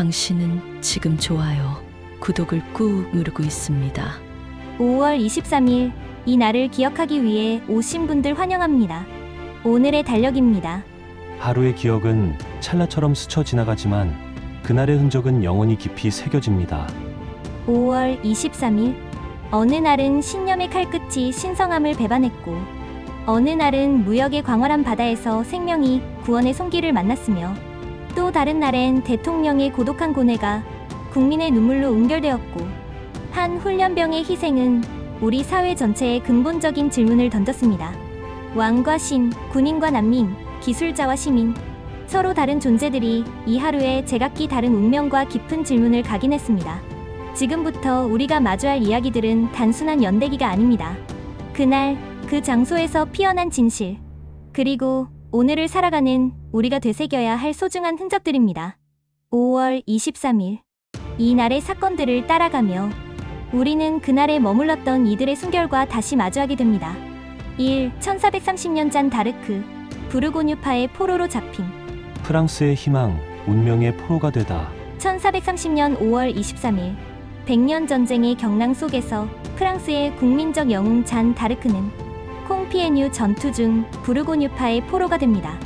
당신은 지금 좋아요. 구독을 꾹 누르고 있습니다. 5월 23일 이 날을 기억하기 위해 오신 분들 환영합니다. 오늘의 달력입니다. 하루의 기억은 찰나처럼 스쳐 지나가지만 그날의 흔적은 영원히 깊이 새겨집니다. 5월 23일 어느 날은 신념의 칼끝이 신성함을 배반했고 어느 날은 무역의 광활한 바다에서 생명이 구원의 손길을 만났으며 또 다른 날엔 대통령의 고독한 고뇌가 국민의 눈물로 응결되었고 한 훈련병의 희생은 우리 사회 전체에 근본적인 질문을 던졌습니다. 왕과 신, 군인과 난민, 기술자와 시민 서로 다른 존재들이 이 하루에 제각기 다른 운명과 깊은 질문을 각인했습니다. 지금부터 우리가 마주할 이야기들은 단순한 연대기가 아닙니다. 그날 그 장소에서 피어난 진실, 그리고 오늘을 살아가는 우리가 되새겨야 할 소중한 흔적들입니다. 5월 23일. 이 날의 사건들을 따라가며 우리는 그날에 머물렀던 이들의 순결과 다시 마주하게 됩니다. 1. 1430년 잔 다르크. 부르고뉴파의 포로로 잡힘. 프랑스의 희망, 운명의 포로가 되다. 1430년 5월 23일 백년 전쟁의 경랑 속에서 프랑스의 국민적 영웅 잔 다르크는 콩피에뉴 전투 중 부르고뉴파의 포로가 됩니다.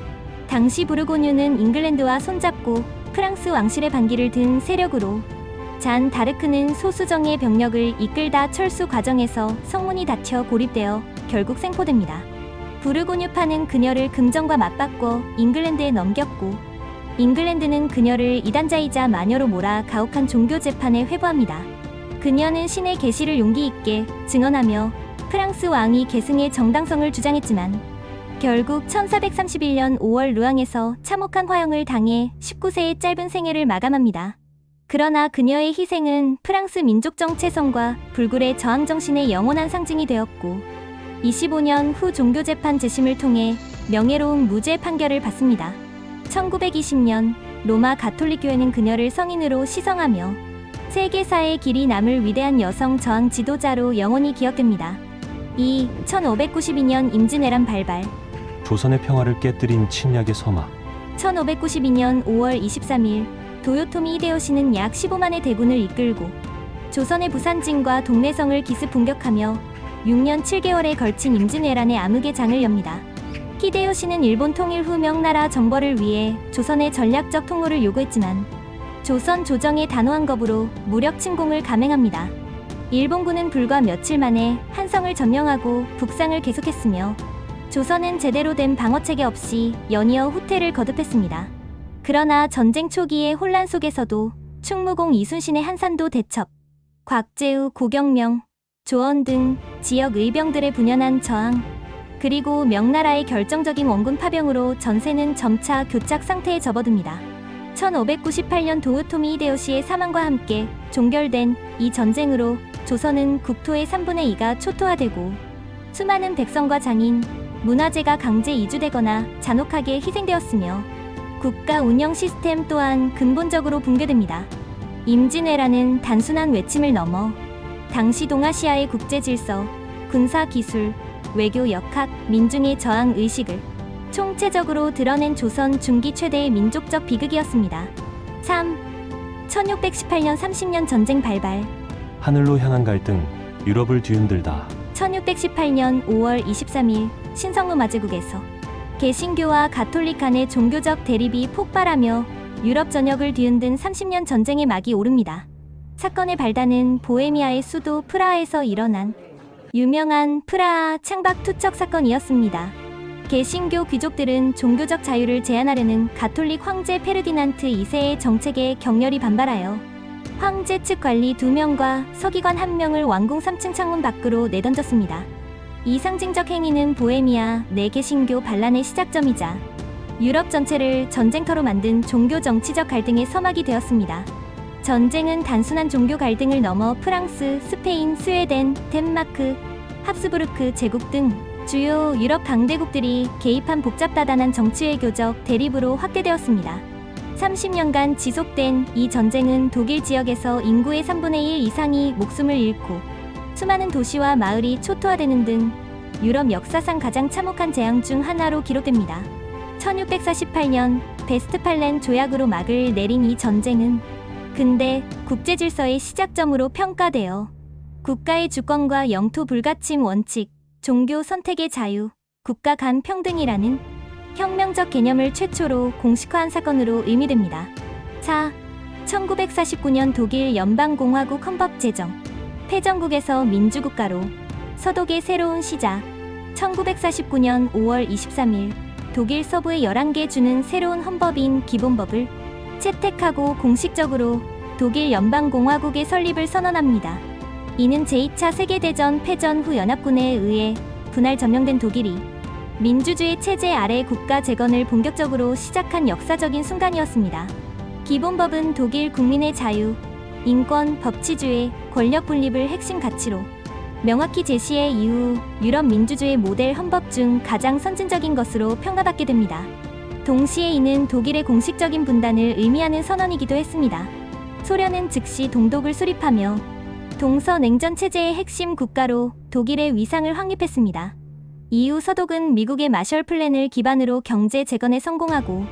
당시 부르고뉴는 잉글랜드와 손잡고 프랑스 왕실의 반기를 든 세력으로 잔 다르크는 소수정의 병력을 이끌다 철수 과정에서 성문이 닫혀 고립되어 결국 생포됩니다. 부르고뉴파는 그녀를 금정과 맞바꿔 잉글랜드에 넘겼고 잉글랜드는 그녀를 이단자이자 마녀로 몰아 가혹한 종교 재판에 회부합니다. 그녀는 신의 계시를 용기 있게 증언하며 프랑스 왕이 계승의 정당성을 주장했지만 결국 1431년 5월 루앙에서 참혹한 화형을 당해 19세의 짧은 생애를 마감합니다. 그러나 그녀의 희생은 프랑스 민족 정체성과 불굴의 저항 정신의 영원한 상징이 되었고 25년 후 종교 재판 재심을 통해 명예로운 무죄 판결을 받습니다. 1920년 로마 가톨릭 교회는 그녀를 성인으로 시성하며 세계사의 길이 남을 위대한 여성 저항 지도자로 영원히 기억됩니다. 2. 1592년 임진왜란 발발 조선의 평화를 깨뜨린 침략의 서막. 1592년 5월 23일 도요토미 히데요시는 약 15만의 대군을 이끌고 조선의 부산진과 동래성을 기습 공격하며 6년 7개월에 걸친 임진왜란의 암흑의 장을 엽니다. 히데요시는 일본 통일 후 명나라 정벌을 위해 조선의 전략적 통로를 요구했지만 조선 조정의 단호한 겁으로 무력 침공을 감행합니다. 일본군은 불과 며칠 만에 한성을 점령하고 북상을 계속했으며 조선은 제대로 된 방어체계 없이 연이어 후퇴를 거듭했습니다. 그러나 전쟁 초기의 혼란 속에서도 충무공 이순신의 한산도 대첩, 곽재우, 고경명, 조언 등 지역 의병들의 분연한 저항, 그리고 명나라의 결정적인 원군 파병으로 전세는 점차 교착 상태에 접어듭니다. 1598년 도요토미 히데요시의 사망과 함께 종결된 이 전쟁으로 조선은 국토의 3분의 2가 초토화되고 수많은 백성과 장인, 문화재가 강제 이주되거나 잔혹하게 희생되었으며 국가 운영 시스템 또한 근본적으로 붕괴됩니다. 임진왜란은 단순한 외침을 넘어 당시 동아시아의 국제 질서, 군사 기술, 외교 역학, 민중의 저항 의식을 총체적으로 드러낸 조선 중기 최대의 민족적 비극이었습니다. 3. 1618년 30년 전쟁 발발 하늘로 향한 갈등, 유럽을 뒤흔들다. 1618년 5월 23일 신성루 마제국에서 개신교와 가톨릭 간의 종교적 대립이 폭발하며 유럽 전역을 뒤흔든 30년 전쟁의 막이 오릅니다. 사건의 발단은 보헤미아의 수도 프라하에서 일어난 유명한 프라하 창박 투척 사건이었습니다. 개신교 귀족들은 종교적 자유를 제한하려는 가톨릭 황제 페르디난트 2세의 정책에 격렬히 반발하여 황제 측 관리 2명과 서기관 1명을 왕궁 3층 창문 밖으로 내던졌습니다. 이 상징적 행위는 보헤미아 내개신교 반란의 시작점이자 유럽 전체를 전쟁터로 만든 종교 정치적 갈등의 서막이 되었습니다. 전쟁은 단순한 종교 갈등을 넘어 프랑스, 스페인, 스웨덴, 덴마크, 합스부르크 제국 등 주요 유럽 강대국들이 개입한 복잡다단한 정치외교적 대립으로 확대되었습니다. 30년간 지속된 이 전쟁은 독일 지역에서 인구의 3분의 1 이상이 목숨을 잃고 수많은 도시와 마을이 초토화되는 등 유럽 역사상 가장 참혹한 재앙 중 하나로 기록됩니다. 1648년 베스트팔렌 조약으로 막을 내린 이 전쟁은 근대 국제 질서의 시작점으로 평가되어 국가의 주권과 영토 불가침 원칙, 종교 선택의 자유, 국가 간 평등이라는 혁명적 개념을 최초로 공식화한 사건으로 의미됩니다. 4. 1949년 독일 연방공화국 헌법 제정. 패전국에서 민주국가로 서독의 새로운 시작. 1949년 5월 23일 독일 서부의 11개 주는 새로운 헌법인 기본법을 채택하고 공식적으로 독일 연방공화국의 설립을 선언합니다. 이는 제2차 세계대전 패전 후 연합군에 의해 분할 점령된 독일이 민주주의 체제 아래 국가 재건을 본격적으로 시작한 역사적인 순간이었습니다. 기본법은 독일 국민의 자유, 인권, 법치주의, 권력 분립을 핵심 가치로 명확히 제시해 이후 유럽 민주주의 모델 헌법 중 가장 선진적인 것으로 평가받게 됩니다. 동시에 이는 독일의 공식적인 분단을 의미하는 선언이기도 했습니다. 소련은 즉시 동독을 수립하며 동서냉전 체제의 핵심 국가로 독일의 위상을 확립했습니다. 이후 서독은 미국의 마셜 플랜을 기반으로 경제 재건에 성공하고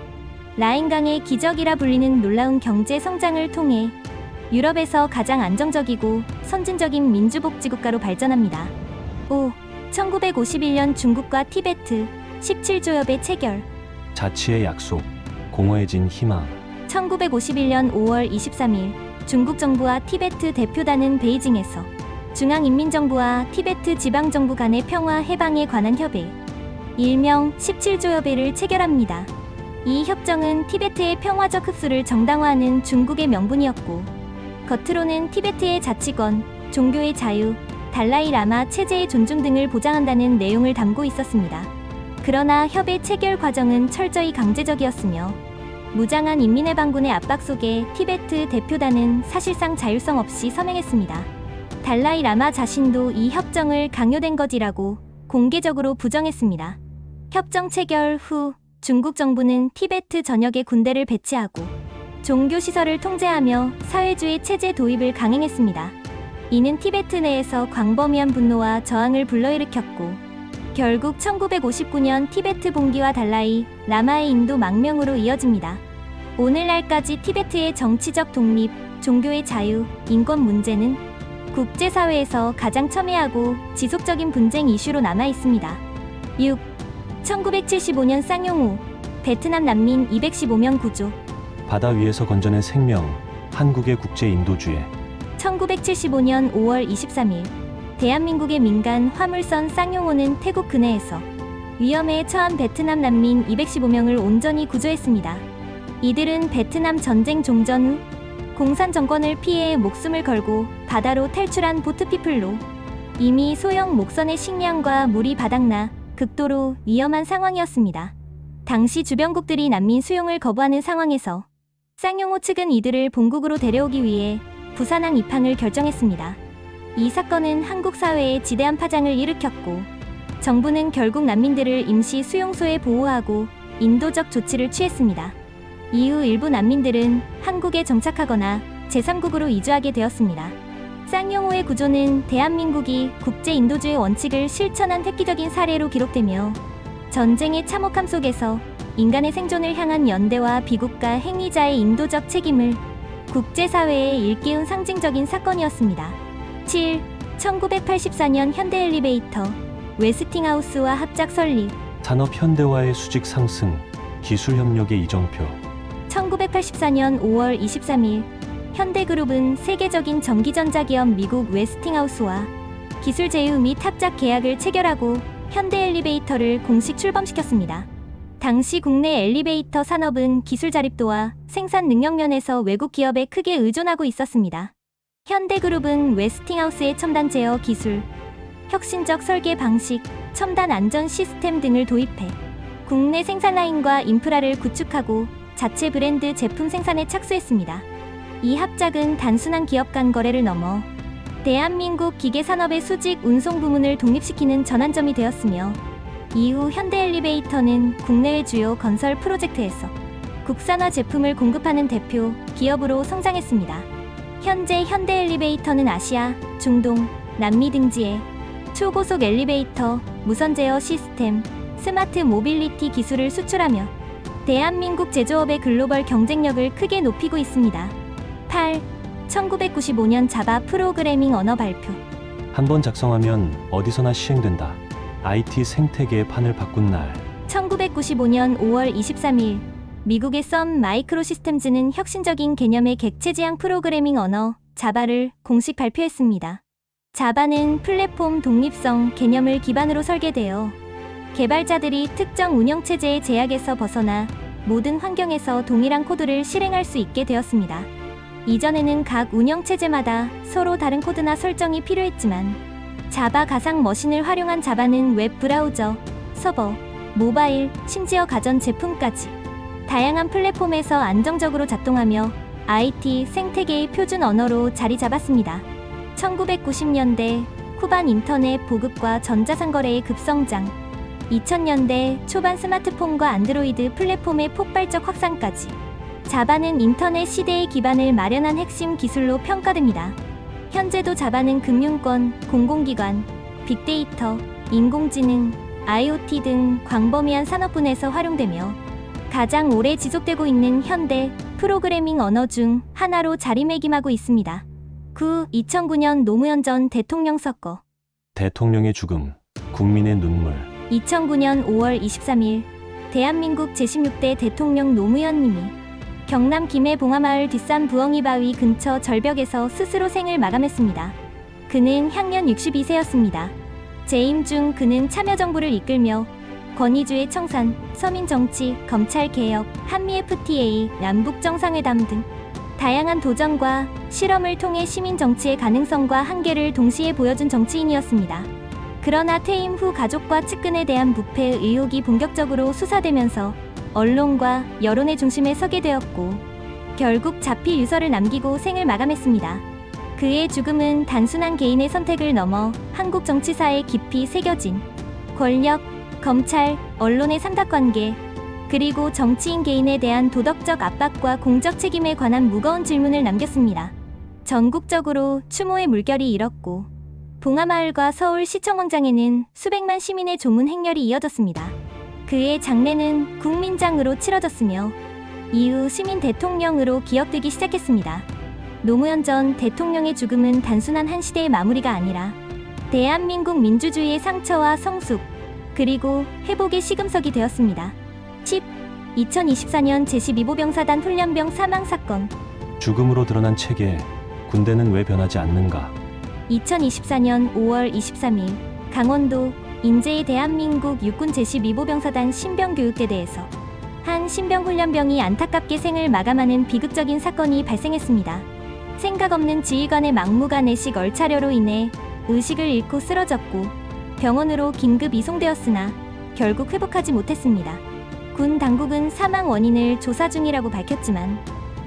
라인강의 기적이라 불리는 놀라운 경제 성장을 통해 유럽에서 가장 안정적이고 선진적인 민주복지국가로 발전합니다. 5. 1951년 중국과 티베트 17조협의 체결 자치의 약속, 공허해진 희망. 1951년 5월 23일 중국 정부와 티베트 대표단은 베이징에서 중앙인민정부와 티베트 지방정부 간의 평화 해방에 관한 협의, 일명 17조 협의를 체결합니다. 이 협정은 티베트의 평화적 흡수를 정당화하는 중국의 명분이었고, 겉으로는 티베트의 자치권, 종교의 자유, 달라이 라마 체제의 존중 등을 보장한다는 내용을 담고 있었습니다. 그러나 협의 체결 과정은 철저히 강제적이었으며 무장한 인민해방군의 압박 속에 티베트 대표단은 사실상 자율성 없이 서명했습니다. 달라이 라마 자신도 이 협정을 강요된 것이라고 공개적으로 부정했습니다. 협정 체결 후 중국 정부는 티베트 전역에 군대를 배치하고 종교 시설을 통제하며 사회주의 체제 도입을 강행했습니다. 이는 티베트 내에서 광범위한 분노와 저항을 불러일으켰고 결국 1959년 티베트 봉기와 달라이 라마의 인도 망명으로 이어집니다. 오늘날까지 티베트의 정치적 독립, 종교의 자유, 인권 문제는 국제사회에서 가장 첨예하고 지속적인 분쟁 이슈로 남아 있습니다. 6. 1975년 쌍용호 베트남 난민 215명 구조 바다 위에서 건져낸 생명, 한국의 국제 인도주의. 1975년 5월 23일 대한민국의 민간 화물선 쌍용호는 태국 근해에서 위험에 처한 베트남 난민 215명을 온전히 구조했습니다. 이들은 베트남 전쟁 종전 후 공산 정권을 피해 목숨을 걸고 바다로 탈출한 보트피플로 이미 소형 목선의 식량과 물이 바닥나 극도로 위험한 상황이었습니다. 당시 주변국들이 난민 수용을 거부하는 상황에서 쌍용호 측은 이들을 본국으로 데려오기 위해 부산항 입항을 결정했습니다. 이 사건은 한국 사회에 지대한 파장을 일으켰고 정부는 결국 난민들을 임시 수용소에 보호하고 인도적 조치를 취했습니다. 이후 일부 난민들은 한국에 정착하거나 제3국으로 이주하게 되었습니다. 쌍용호의 구조는 대한민국이 국제 인도주의 원칙을 실천한 획기적인 사례로 기록되며 전쟁의 참혹함 속에서 인간의 생존을 향한 연대와 비국가 행위자의 인도적 책임을 국제사회에 일깨운 상징적인 사건이었습니다. 7. 1984년 현대 엘리베이터 웨스팅하우스와 합작 설립 산업 현대화의 수직 상승, 기술 협력의 이정표. 1984년 5월 23일 현대그룹은 세계적인 전기전자 기업 미국 웨스팅하우스와 기술 제휴 및 합작 계약을 체결하고 현대 엘리베이터를 공식 출범시켰습니다. 당시 국내 엘리베이터 산업은 기술 자립도와 생산 능력 면에서 외국 기업에 크게 의존하고 있었습니다. 현대그룹은 웨스팅하우스의 첨단 제어 기술, 혁신적 설계 방식, 첨단 안전 시스템 등을 도입해 국내 생산 라인과 인프라를 구축하고 자체 브랜드 제품 생산에 착수했습니다. 이 합작은 단순한 기업 간 거래를 넘어 대한민국 기계 산업의 수직 운송 부문을 독립시키는 전환점이 되었으며 이후 현대 엘리베이터는 국내외 주요 건설 프로젝트에서 국산화 제품을 공급하는 대표 기업으로 성장했습니다. 현재 현대 엘리베이터는 아시아, 중동, 남미 등지에 초고속 엘리베이터, 무선 제어 시스템, 스마트 모빌리티 기술을 수출하며 대한민국 제조업의 글로벌 경쟁력을 크게 높이고 있습니다. 8. 1995년 자바 프로그래밍 언어 발표. 한 번 작성하면 어디서나 시행된다. IT 생태계의 판을 바꾼 날. 1995년 5월 23일 미국의 썬 마이크로시스템즈는 혁신적인 개념의 객체 지향 프로그래밍 언어 자바를 공식 발표했습니다. 자바는 플랫폼 독립성 개념을 기반으로 설계되어 개발자들이 특정 운영 체제의 제약에서 벗어나 모든 환경에서 동일한 코드를 실행할 수 있게 되었습니다. 이전에는 각 운영 체제마다 서로 다른 코드나 설정이 필요했지만 자바 가상 머신을 활용한 자바는 웹 브라우저, 서버, 모바일, 심지어 가전 제품까지 다양한 플랫폼에서 안정적으로 작동하며 IT 생태계의 표준 언어로 자리 잡았습니다. 1990년대 후반 인터넷 보급과 전자상거래의 급성장, 2000년대 초반 스마트폰과 안드로이드 플랫폼의 폭발적 확산까지 자바는 인터넷 시대의 기반을 마련한 핵심 기술로 평가됩니다. 현재도 자바는 금융권, 공공기관, 빅데이터, 인공지능, IoT 등 광범위한 산업분에서 활용되며 가장 오래 지속되고 있는 현대 프로그래밍 언어 중 하나로 자리매김하고 있습니다. 9. 2009년 노무현 전 대통령 선거 대통령의 죽음. 국민의 눈물. 2009년 5월 23일 대한민국 제16대 대통령 노무현님이 경남 김해 봉화마을 뒷산 부엉이 바위 근처 절벽에서 스스로 생을 마감했습니다. 그는 향년 62세였습니다. 재임 중 그는 참여정부를 이끌며 권위주의 청산, 서민정치, 검찰개혁, 한미 FTA, 남북정상회담 등 다양한 도전과 실험을 통해 시민정치의 가능성과 한계를 동시에 보여준 정치인이었습니다. 그러나 퇴임 후 가족과 측근에 대한 부패 의혹이 본격적으로 수사되면서 언론과 여론의 중심에 서게 되었고 결국 자필 유서를 남기고 생을 마감했습니다. 그의 죽음은 단순한 개인의 선택을 넘어 한국 정치사에 깊이 새겨진 권력, 검찰, 언론의 삼각관계, 그리고 정치인 개인에 대한 도덕적 압박과 공적 책임에 관한 무거운 질문을 남겼습니다. 전국적으로 추모의 물결이 일었고 봉하마을과 서울 시청광장에는 수백만 시민의 조문 행렬이 이어졌습니다. 그의 장례는 국민장으로 치러졌으며 이후 시민 대통령으로 기억되기 시작했습니다. 노무현 전 대통령의 죽음은 단순한 한 시대의 마무리가 아니라 대한민국 민주주의의 상처와 성숙, 그리고 회복의 시금석이 되었습니다. 10. 2024년 제12보병사단 훈련병 사망 사건 죽음으로 드러난 체계. 군대는 왜 변하지 않는가? 2024년 5월 23일 강원도 인제의 대한민국 육군 제12보병사단 신병교육대대에서 한 신병훈련병이 안타깝게 생을 마감하는 비극적인 사건이 발생했습니다. 생각 없는 지휘관의 막무가내식 얼차려로 인해 의식을 잃고 쓰러졌고 병원으로 긴급 이송되었으나 결국 회복하지 못했습니다. 군 당국은 사망 원인을 조사 중이라고 밝혔지만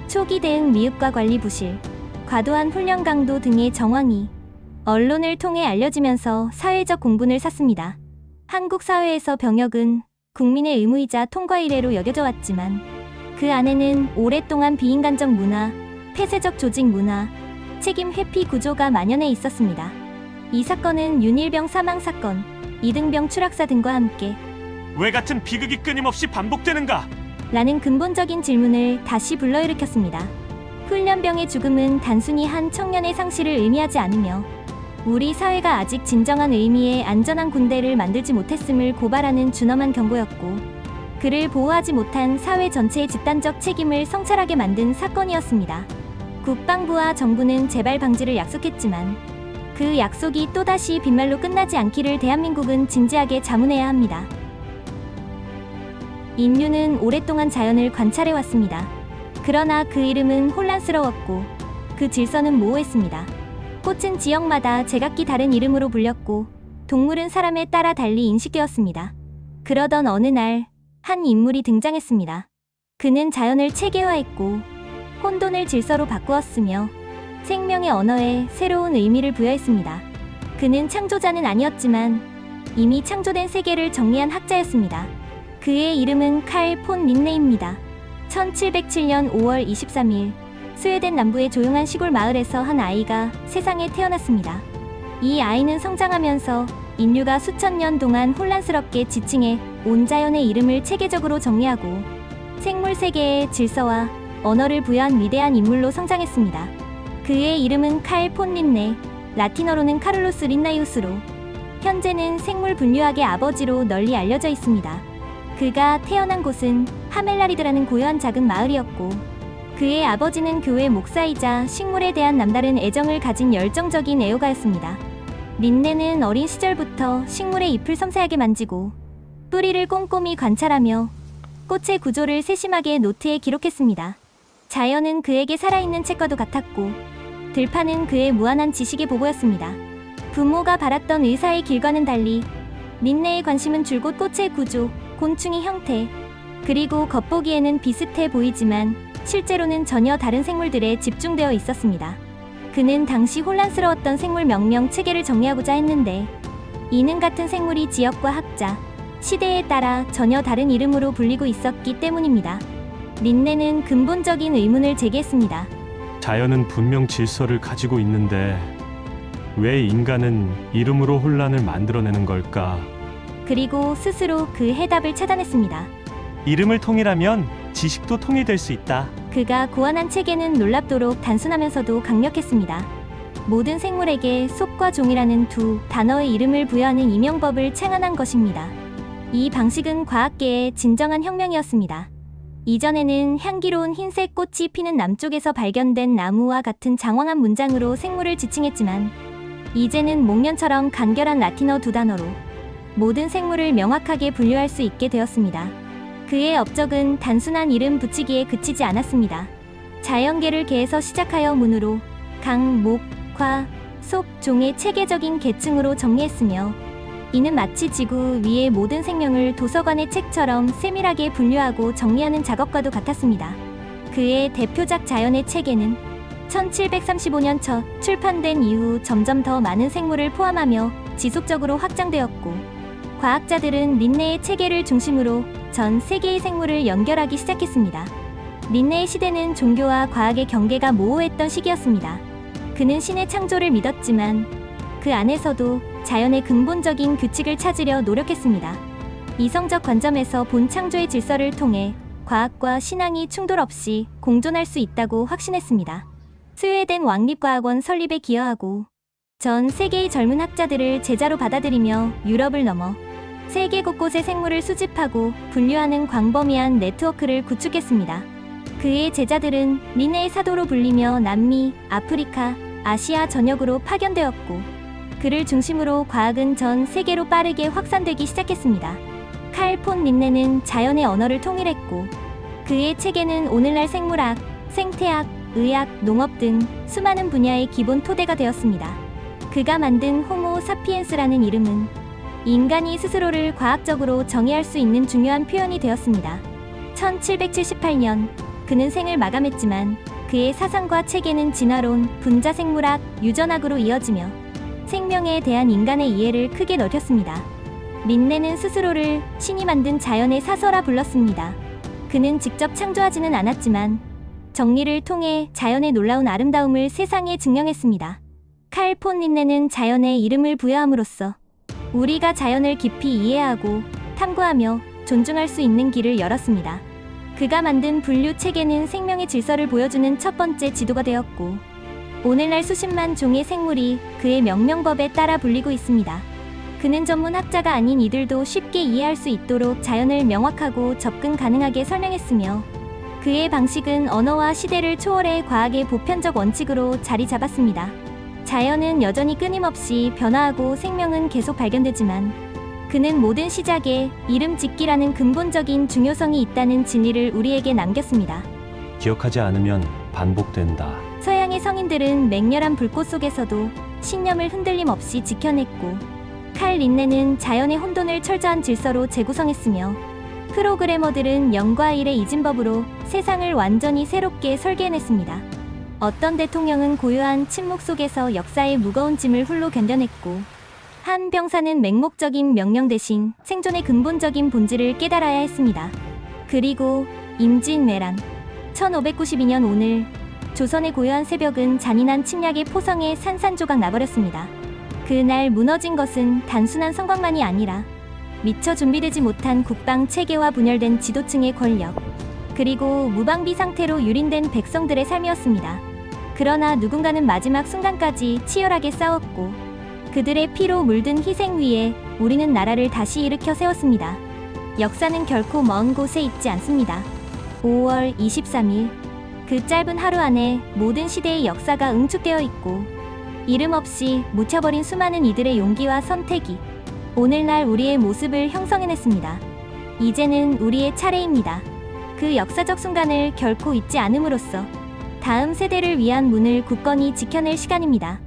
초기 대응 미흡과 관리 부실, 과도한 훈련 강도 등의 정황이 언론을 통해 알려지면서 사회적 공분을 샀습니다. 한국 사회에서 병역은 국민의 의무이자 통과 이래로 여겨져 왔지만 그 안에는 오랫동안 비인간적 문화, 폐쇄적 조직 문화, 책임 회피 구조가 만연해 있었습니다. 이 사건은 윤일병 사망 사건, 이등병 추락사 등과 함께 왜 같은 비극이 끊임없이 반복되는가? 라는 근본적인 질문을 다시 불러일으켰습니다. 훈련병의 죽음은 단순히 한 청년의 상실을 의미하지 않으며 우리 사회가 아직 진정한 의미의 안전한 군대를 만들지 못했음을 고발하는 준엄한 경고였고 그를 보호하지 못한 사회 전체의 집단적 책임을 성찰하게 만든 사건이었습니다. 국방부와 정부는 재발 방지를 약속했지만 그 약속이 또다시 빈말로 끝나지 않기를 대한민국은 진지하게 자문해야 합니다. 인류는 오랫동안 자연을 관찰해 왔습니다. 그러나 그 이름은 혼란스러웠고 그 질서는 모호했습니다. 꽃은 지역마다 제각기 다른 이름으로 불렸고 동물은 사람에 따라 달리 인식되었습니다. 그러던 어느 날 한 인물이 등장했습니다. 그는 자연을 체계화했고 혼돈을 질서로 바꾸었으며 생명의 언어에 새로운 의미를 부여했습니다. 그는 창조자는 아니었지만 이미 창조된 세계를 정리한 학자였습니다. 그의 이름은 칼 폰 린네입니다. 1707년 5월 23일 스웨덴 남부의 조용한 시골 마을에서 한 아이가 세상에 태어났습니다. 이 아이는 성장하면서 인류가 수천 년 동안 혼란스럽게 지칭해 온 자연의 이름을 체계적으로 정리하고 생물 세계의 질서와 언어를 부여한 위대한 인물로 성장했습니다. 그의 이름은 칼 폰 린네, 라틴어로는 카를로스 린나이우스로 현재는 생물 분류학의 아버지로 널리 알려져 있습니다. 그가 태어난 곳은 하멜라리드라는 고요한 작은 마을이었고 그의 아버지는 교회 목사이자 식물에 대한 남다른 애정을 가진 열정적인 애호가였습니다. 린네는 어린 시절부터 식물의 잎을 섬세하게 만지고 뿌리를 꼼꼼히 관찰하며 꽃의 구조를 세심하게 노트에 기록했습니다. 자연은 그에게 살아있는 책과도 같았고 들판은 그의 무한한 지식의 보고였습니다. 부모가 바랐던 의사의 길과는 달리 린네의 관심은 줄곧 꽃의 구조, 곤충의 형태, 그리고 겉보기에는 비슷해 보이지만 실제로는 전혀 다른 생물들에 집중되어 있었습니다. 그는 당시 혼란스러웠던 생물 명명 체계를 정리하고자 했는데 이는 같은 생물이 지역과 학자, 시대에 따라 전혀 다른 이름으로 불리고 있었기 때문입니다. 린네는 근본적인 의문을 제기했습니다. 자연은 분명 질서를 가지고 있는데 왜 인간은 이름으로 혼란을 만들어내는 걸까? 그리고 스스로 그 해답을 찾아냈습니다. 이름을 통일하면 지식도 통일될 수 있다. 그가 고안한 체계는 놀랍도록 단순하면서도 강력했습니다. 모든 생물에게 속과 종이라는 두 단어의 이름을 부여하는 이명법을 창안한 것입니다. 이 방식은 과학계의 진정한 혁명이었습니다. 이전에는 향기로운 흰색 꽃이 피는 남쪽에서 발견된 나무와 같은 장황한 문장으로 생물을 지칭했지만 이제는 목련처럼 간결한 라틴어 두 단어로 모든 생물을 명확하게 분류할 수 있게 되었습니다. 그의 업적은 단순한 이름 붙이기에 그치지 않았습니다. 자연계를 개에서 시작하여 문으로 강, 목, 과, 속, 종의 체계적인 계층으로 정리했으며 이는 마치 지구 위의 모든 생명을 도서관의 책처럼 세밀하게 분류하고 정리하는 작업과도 같았습니다. 그의 대표작 자연의 체계는 1735년 첫 출판된 이후 점점 더 많은 생물을 포함하며 지속적으로 확장되었고 과학자들은 린네의 체계를 중심으로 전 세계의 생물을 연결하기 시작했습니다. 린네의 시대는 종교와 과학의 경계가 모호했던 시기였습니다. 그는 신의 창조를 믿었지만 그 안에서도 자연의 근본적인 규칙을 찾으려 노력했습니다. 이성적 관점에서 본 창조의 질서를 통해 과학과 신앙이 충돌 없이 공존할 수 있다고 확신했습니다. 스웨덴 왕립과학원 설립에 기여하고 전 세계의 젊은 학자들을 제자로 받아들이며 유럽을 넘어 세계 곳곳의 생물을 수집하고 분류하는 광범위한 네트워크를 구축했습니다. 그의 제자들은 린네의 사도로 불리며 남미, 아프리카, 아시아 전역으로 파견되었고 그를 중심으로 과학은 전 세계로 빠르게 확산되기 시작했습니다. 칼폰 린네는 자연의 언어를 통일했고 그의 체계는 오늘날 생물학, 생태학, 의학, 농업 등 수많은 분야의 기본 토대가 되었습니다. 그가 만든 호모 사피엔스라는 이름은 인간이 스스로를 과학적으로 정의할 수 있는 중요한 표현이 되었습니다. 1778년 그는 생을 마감했지만 그의 사상과 체계는 진화론, 분자생물학, 유전학으로 이어지며 생명에 대한 인간의 이해를 크게 넓혔습니다. 린네는 스스로를 신이 만든 자연의 사서라 불렀습니다. 그는 직접 창조하지는 않았지만 정리를 통해 자연의 놀라운 아름다움을 세상에 증명했습니다. 칼 폰 린네는 자연의 이름을 부여함으로써 우리가 자연을 깊이 이해하고 탐구하며 존중할 수 있는 길을 열었습니다. 그가 만든 분류 체계는 생명의 질서를 보여주는 첫 번째 지도가 되었고, 오늘날 수십만 종의 생물이 그의 명명법에 따라 불리고 있습니다. 그는 전문 학자가 아닌 이들도 쉽게 이해할 수 있도록 자연을 명확하고 접근 가능하게 설명했으며, 그의 방식은 언어와 시대를 초월해 과학의 보편적 원칙으로 자리 잡았습니다. 자연은 여전히 끊임없이 변화하고 생명은 계속 발견되지만 그는 모든 시작에 이름 짓기라는 근본적인 중요성이 있다는 진리를 우리에게 남겼습니다. 기억하지 않으면 반복된다. 서양의 성인들은 맹렬한 불꽃 속에서도 신념을 흔들림 없이 지켜냈고 칼 린네는 자연의 혼돈을 철저한 질서로 재구성했으며 프로그래머들은 영과 일의 이진법으로 세상을 완전히 새롭게 설계해냈습니다. 어떤 대통령은 고요한 침묵 속에서 역사의 무거운 짐을 홀로 견뎌냈고 한 병사는 맹목적인 명령 대신 생존의 근본적인 본질을 깨달아야 했습니다. 그리고 임진왜란 1592년 오늘 조선의 고요한 새벽은 잔인한 침략의 포성에 산산조각 나버렸습니다. 그날 무너진 것은 단순한 성곽만이 아니라 미처 준비되지 못한 국방 체계와 분열된 지도층의 권력, 그리고 무방비 상태로 유린된 백성들의 삶이었습니다. 그러나 누군가는 마지막 순간까지 치열하게 싸웠고 그들의 피로 물든 희생 위에 우리는 나라를 다시 일으켜 세웠습니다. 역사는 결코 먼 곳에 있지 않습니다. 5월 23일 그 짧은 하루 안에 모든 시대의 역사가 응축되어 있고 이름 없이 묻혀버린 수많은 이들의 용기와 선택이 오늘날 우리의 모습을 형성해냈습니다. 이제는 우리의 차례입니다. 그 역사적 순간을 결코 잊지 않음으로써 다음 세대를 위한 문을 굳건히 지켜낼 시간입니다.